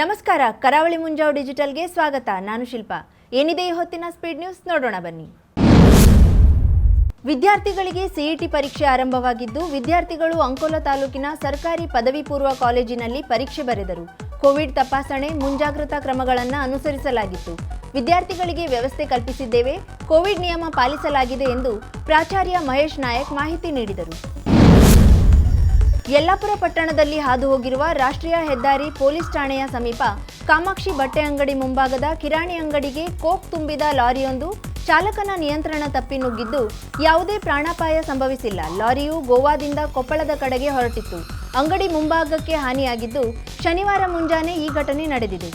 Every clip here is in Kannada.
ನಮಸ್ಕಾರ, ಕರಾವಳಿ ಮುಂಜಾವು ಡಿಜಿಟಲ್ಗೆ ಸ್ವಾಗತ. ನಾನು ಶಿಲ್ಪ. ಏನಿದೆ ಈ ಹೊತ್ತಿನ ಸ್ಪೀಡ್ ನ್ಯೂಸ್? ನೋಡೋಣ ಬನ್ನಿ. ವಿದ್ಯಾರ್ಥಿಗಳಿಗೆ ಸಿಇಟಿ ಪರೀಕ್ಷೆ ಆರಂಭವಾಗಿದ್ದು, ವಿದ್ಯಾರ್ಥಿಗಳು ಅಂಕೋಲ ತಾಲೂಕಿನ ಸರ್ಕಾರಿ ಪದವಿ ಪೂರ್ವ ಕಾಲೇಜಿನಲ್ಲಿ ಪರೀಕ್ಷೆ ಬರೆದರು. ಕೋವಿಡ್ ತಪಾಸಣೆ, ಮುಂಜಾಗ್ರತಾ ಕ್ರಮಗಳನ್ನು ಅನುಸರಿಸಲಾಗಿತ್ತು. ವಿದ್ಯಾರ್ಥಿಗಳಿಗೆ ವ್ಯವಸ್ಥೆ ಕಲ್ಪಿಸಿದ್ದೇವೆ. ಕೋವಿಡ್ ನಿಯಮ ಪಾಲಿಸಲಾಗಿದೆ ಎಂದು ಪ್ರಾಚಾರ್ಯ ಮಹೇಶ್ ನಾಯಕ್ ಮಾಹಿತಿ ನೀಡಿದರು. ಯಲ್ಲಾಪುರ ಪಟ್ಟಣದಲ್ಲಿ ಹಾದು ಹೋಗಿರುವ ರಾಷ್ಟ್ರೀಯ ಹೆದ್ದಾರಿ ಪೊಲೀಸ್ ಠಾಣೆಯ ಸಮೀಪ ಕಾಮಾಕ್ಷಿ ಬಟ್ಟೆ ಅಂಗಡಿ ಮುಂಭಾಗದ ಕಿರಾಣಿ ಅಂಗಡಿಗೆ ಕೋಕ್ ತುಂಬಿದ ಲಾರಿಯೊಂದು ಚಾಲಕನ ನಿಯಂತ್ರಣ ತಪ್ಪಿ ನುಗ್ಗಿದ್ದು ಯಾವುದೇ ಪ್ರಾಣಾಪಾಯ ಸಂಭವಿಸಿಲ್ಲ. ಲಾರಿಯು ಗೋವಾದಿಂದ ಕೊಪ್ಪಳದ ಕಡೆಗೆ ಹೊರಟಿತ್ತು. ಅಂಗಡಿ ಮುಂಭಾಗಕ್ಕೆ ಹಾನಿಯಾಗಿದ್ದು ಶನಿವಾರ ಮುಂಜಾನೆ ಈ ಘಟನೆ ನಡೆದಿದೆ.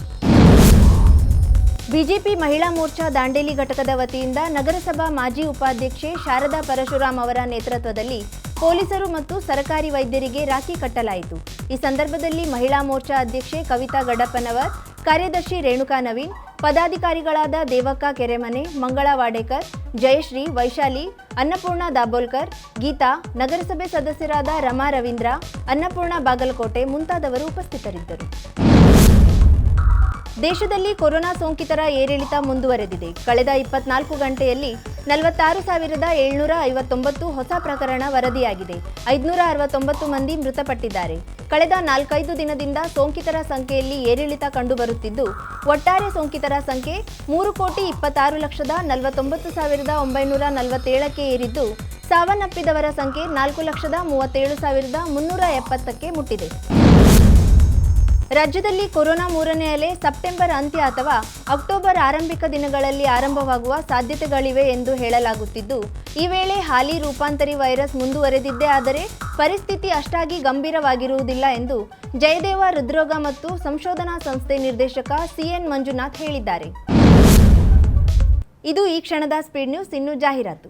ಬಿಜೆಪಿ ಮಹಿಳಾ ಮೋರ್ಚಾ ದಾಂಡೇಲಿ ಘಟಕದ ವತಿಯಿಂದ ನಗರಸಭಾ ಮಾಜಿ ಉಪಾಧ್ಯಕ್ಷೆ ಶಾರದಾ ಪರಶುರಾಮ್ ಅವರ ನೇತೃತ್ವದಲ್ಲಿ ಪೊಲೀಸರು ಮತ್ತು ಸರಕಾರಿ ವೈದ್ಯರಿಗೆ ರಾಖಿ ಕಟ್ಟಲಾಯಿತು. ಈ ಸಂದರ್ಭದಲ್ಲಿ ಮಹಿಳಾ ಮೋರ್ಚಾ ಅಧ್ಯಕ್ಷೆ ಕವಿತಾ ಗಡಪ್ಪನವರ್ ಕಾರ್ಯದರ್ಶಿ ರೇಣುಕಾ ನವೀನ್, ಪದಾಧಿಕಾರಿಗಳಾದ ದೇವಕ್ಕ ಕೆರೆಮನೆ ಮಂಗಳ ವಾಡೇಕರ್ ಜಯಶ್ರೀ, ವೈಶಾಲಿ, ಅನ್ನಪೂರ್ಣ ದಾಬೋಲ್ಕರ್, ಗೀತಾ, ನಗರಸಭೆ ಸದಸ್ಯರಾದ ರಮಾ ರವೀಂದ್ರ, ಅನ್ನಪೂರ್ಣ ಬಾಗಲಕೋಟೆ ಮುಂತಾದವರು ಉಪಸ್ಥಿತರಿದ್ದರು. ದೇಶದಲ್ಲಿ ಕೊರೋನಾ ಸೋಂಕಿತರ ಏರಿಳಿತ ಮುಂದುವರೆದಿದೆ. ಕಳೆದ ಇಪ್ಪತ್ನಾಲ್ಕು ಗಂಟೆಯಲ್ಲಿ ನಲವತ್ತಾರು ಸಾವಿರದ ಏಳ್ನೂರ ಐವತ್ತೊಂಬತ್ತು ಹೊಸ ಪ್ರಕರಣ ವರದಿಯಾಗಿದೆ. ಐದುನೂರ ಅರವತ್ತೊಂಬತ್ತು ಮಂದಿ ಮೃತಪಟ್ಟಿದ್ದಾರೆ. ಕಳೆದ ನಾಲ್ಕೈದು ದಿನದಿಂದ ಸೋಂಕಿತರ ಸಂಖ್ಯೆಯಲ್ಲಿ ಏರಿಳಿತ ಕಂಡುಬರುತ್ತಿದ್ದು, ಒಟ್ಟಾರೆ ಸೋಂಕಿತರ ಸಂಖ್ಯೆ ಮೂರು ಕೋಟಿ ಇಪ್ಪತ್ತಾರು ಲಕ್ಷದ ನಲವತ್ತೊಂಬತ್ತು ಸಾವಿರದ ಒಂಬೈನೂರ ನಲವತ್ತೇಳಕ್ಕೆ ಏರಿದ್ದು, ಸಾವನ್ನಪ್ಪಿದವರ ಸಂಖ್ಯೆ ನಾಲ್ಕು ಲಕ್ಷದ ಮೂವತ್ತೇಳು ಸಾವಿರದ ಮುನ್ನೂರ ಎಪ್ಪತ್ತಕ್ಕೆ ಮುಟ್ಟಿದೆ. ರಾಜ್ಯದಲ್ಲಿ ಕೊರೋನಾ ಮೂರನೇ ಅಲೆ ಸೆಪ್ಟೆಂಬರ್ ಅಂತ್ಯ ಅಥವಾ ಅಕ್ಟೋಬರ್ ಆರಂಭಿಕ ದಿನಗಳಲ್ಲಿ ಆರಂಭವಾಗುವ ಸಾಧ್ಯತೆಗಳಿವೆ ಎಂದು ಹೇಳಲಾಗುತ್ತಿದ್ದು, ಈ ವೇಳೆ ಹಾಲಿ ರೂಪಾಂತರಿ ವೈರಸ್ ಮುಂದುವರೆದಿದ್ದೇ ಆದರೆ ಪರಿಸ್ಥಿತಿ ಅಷ್ಟಾಗಿ ಗಂಭೀರವಾಗಿರುವುದಿಲ್ಲ ಎಂದು ಜಯದೇವ ಹೃದ್ರೋಗ ಮತ್ತು ಸಂಶೋಧನಾ ಸಂಸ್ಥೆ ನಿರ್ದೇಶಕ ಸಿಎನ್ ಮಂಜುನಾಥ್ ಹೇಳಿದ್ದಾರೆ. ಇದು ಈ ಕ್ಷಣದ ಸ್ಪೀಡ್ ನ್ಯೂಸ್, ಇನ್ನು ಜಾಹೀರಾತು.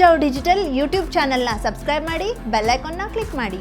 Munjavu digital YouTube ಚಾನೆಲ್ನ ಸಬ್ಸ್ಕ್ರೈಬ್ ಮಾಡಿ ಬೆಲ್ ಐಕಾನ್ನ ಕ್ಲಿಕ್ ಮಾಡಿ.